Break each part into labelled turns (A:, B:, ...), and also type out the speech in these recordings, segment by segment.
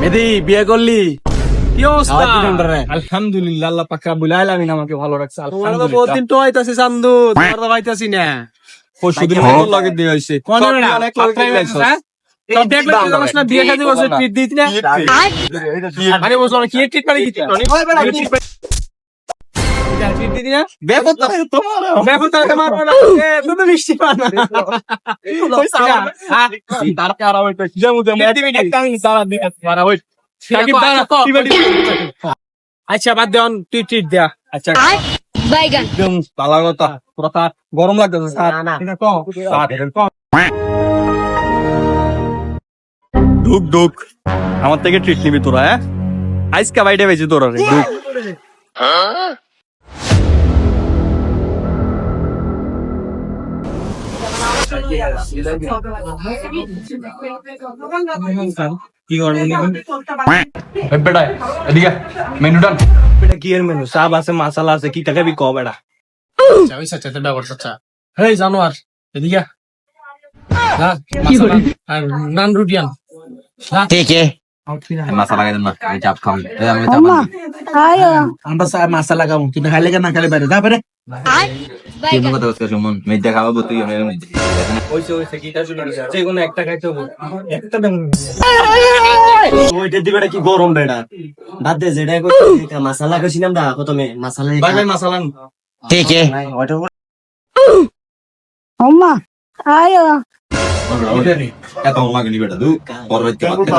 A: মেদি বিয়ে করলি
B: কি অবস্থা। আলহামদুলিল্লাহ আল্লাহ পাক রাব্বুল আলামিন আমাকে ভালো রাখছে
A: তোমার বহুত দিন তো আইতাছে চান্দু তোমার তো পাইতাছি না
B: পরশু দিন। মতো লাগে দিয়ে হইছে
A: কোন
B: সব অনেক লগে আইছো।
A: হ্যাঁ? না, বিয়ে শাদী করছিস, treat দিতি না? মানে বুঝলাম কি treat মানে কি? আচ্ছা বাদ দে অন, তুই ট্রিট দেয়া
B: আচ্ছা।
C: বাইগান
B: একদম তালা কথা গরম লাগতেছে স্যার। এটা কম স্যার কম ঢুক ঢুক। আমার থেকে ট্রিট নিবি তোরা হ্যাঁ? আইসকা বাইটে বেশি তোরা ঢুক। কি
A: আছে কি টাকা ক বেটা
B: চাবি সাথে তো ব্যবহার এদিকে হ্যাঁ মশলা নান
D: রুটি আন ঠিক আছে
A: মাসা লাগাই দেন লাগাবো কিন্তু খাইলে না খাইলে বাইরে যা
D: কি মন কথা বলছিস সুমন। মেয়ে দেখা পাবো তুই আমি মেয়ে দেখি
A: ওইসে ওইসে গিটার শুনে যে কোনো একটা খাইতে হবে। একটা দেন ওইটা দিবে কি গরম বেড়া বাদ দে যেটা কইছি মশলা কইছিলাম দা কত মে মশলা ভাই ভাই মশলা ঠিক আছে ওটা আম্মা আয়ো ওটা নি। এত বেটা দু পরবর্তী কথা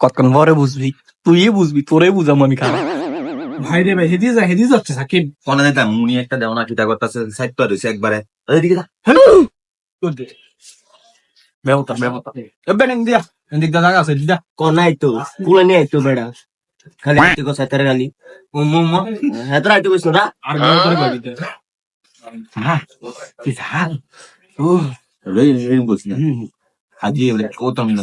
A: কতক্ষণ পরে বুঝবি? তুই বুঝবি তোরে বুঝাম আমি খা ভাই রে ভাই হেদি যা হেদি যাচ্ছে সাকিব।
D: কোন দেতা মুনি একটা দেও না কিটা করতেছে সাইড তো রইছে একবারে। এদিকে যা।
A: বেহতা বেহতা এবে নেন দিয়া। এদিক দা জায়গা আছে দিদা
E: কোনাই তো কুলে নিয়ে আইতো বেড়া। খালি আইতো কো সাইতারে খালি
A: মুম্মু মা
E: হেতরা আইতো কইছ না
A: আর বেও করে কই দিতে হ্যাঁ কি হাল ও
D: রে রে বলছি না। আজি এবারে কত আমি না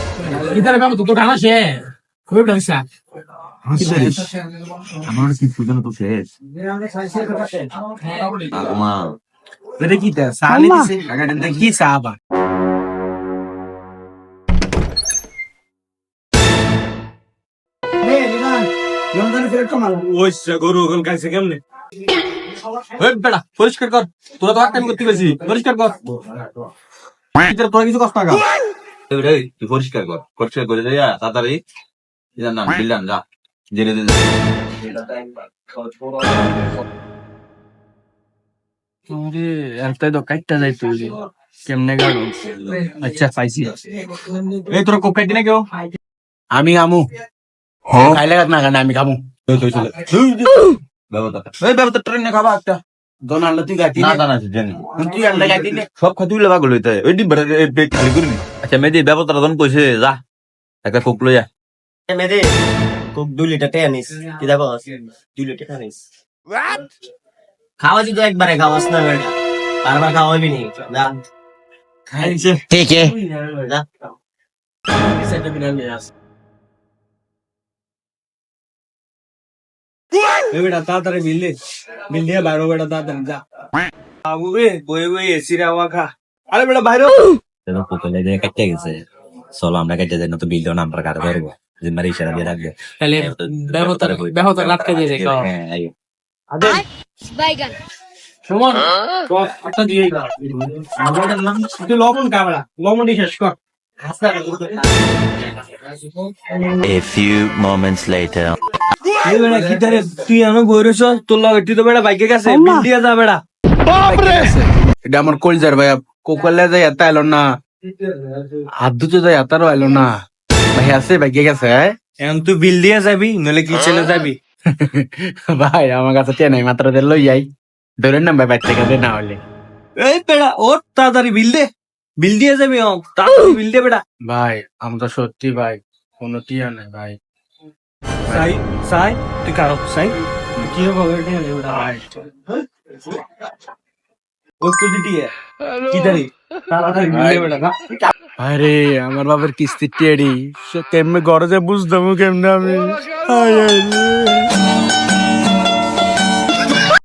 A: ইধারে বাবু তো তো খানা সে খুব
D: আমার কি সুজন তো শেষ।
A: এটা কি দিছে কি সাবা পরিষ্কার কর। তোরা তো এক টাইম করতে গেছি পরিষ্কার কর। তোরা কিছু কষ্ট না
D: রে তুই পরিষ্কার কর পরিষ্কার করে যা তাড়াতাড়ি ইদার নাম বিল্লান যা জেনে দে
A: আরে এনতে তো কাটটা যাই তুই কেমনে গাড়ো আচ্ছা পাইছি এই তোরা কোক কাটি না কেউ আমি আমু খাইলে না কেন আমি খামু
D: ব্যবস্থা
A: তো ট্রেনে খাবা একটা দোন আনলে তুই গাটি
D: না। না না জানি।
A: তুই আনলে
D: সব খাতে উলে পাগল হইতে ওই পেট খালি আচ্ছা তখন কইছে যা একটা কোক লইয়া
E: মেদে কোক দুই লিটার টেনিস কি দাও দুই লিটার টেনিস খাওয়া যদি একবারে খাওয়াস না বেড়া বারবার খাওয়াবি নি? না ঠিক আছে যা।
A: বেটা তাড়াতাড়ি বিল দে বিল দিয়ে বাইরে বেটা তাড়াতাড়ি যা আবু রে বই বই এসি রে হাওয়া খা আরে বেটা বাইরে
D: তো কোকলে দিয়ে কাটতে গেছে চলো আমরা কেটে যাই না তো বিল আমরা কাটে ধরবো জিম্মারি ইশারা দিয়ে রাখবে
B: তাহলে ব্যাহত ব্যাহত আটকে দিয়ে যায়
D: হ্যাঁ এই
C: বাইগান
B: সুমন একটা দিয়ে দাও
A: তুই লবণ কামড়া লবণ দিয়ে শেষ কর
F: A few moments later.
A: এই বেটা কি তারে তুই আমি বই তোর লগে তুই তো বেটা বাইকে গেছে বিল দিয়ে যা বেটা
G: এটা আমার কলজার ভাই কোকলে যাই এত এলো না। হাত দুটো যাই এতারও এলো না। ভাই আছে ভাই গেছে
A: এখন তুই বিল দিয়ে যাবি নলে কি যাবি?
G: ভাই আমার কাছে টেন নাই মাত্র দিয়ে লই যাই। ধরেন না ভাই বাইর থেকে দে না হলে।
A: এই বেটা ওর তাড়াতাড়ি বিল দে। বিল দিয়ে যাবি তাড়াতাড়ি বিল দে বেটা
G: ভাই আমি তো সত্যি ভাই কোনো টিয়া নাই ভাই।
A: সাই সাই তুই কারও সাই? কি হবে বেটা ভাই ও তো দিটি কি দাঁড়ি তাড়াতাড়ি বিল দে বেটা না?
G: আরে আমার বাবার কিস্তি টেডি। কেমনে যে বুঝতাম কেমনে আমি? আয় আয় রে।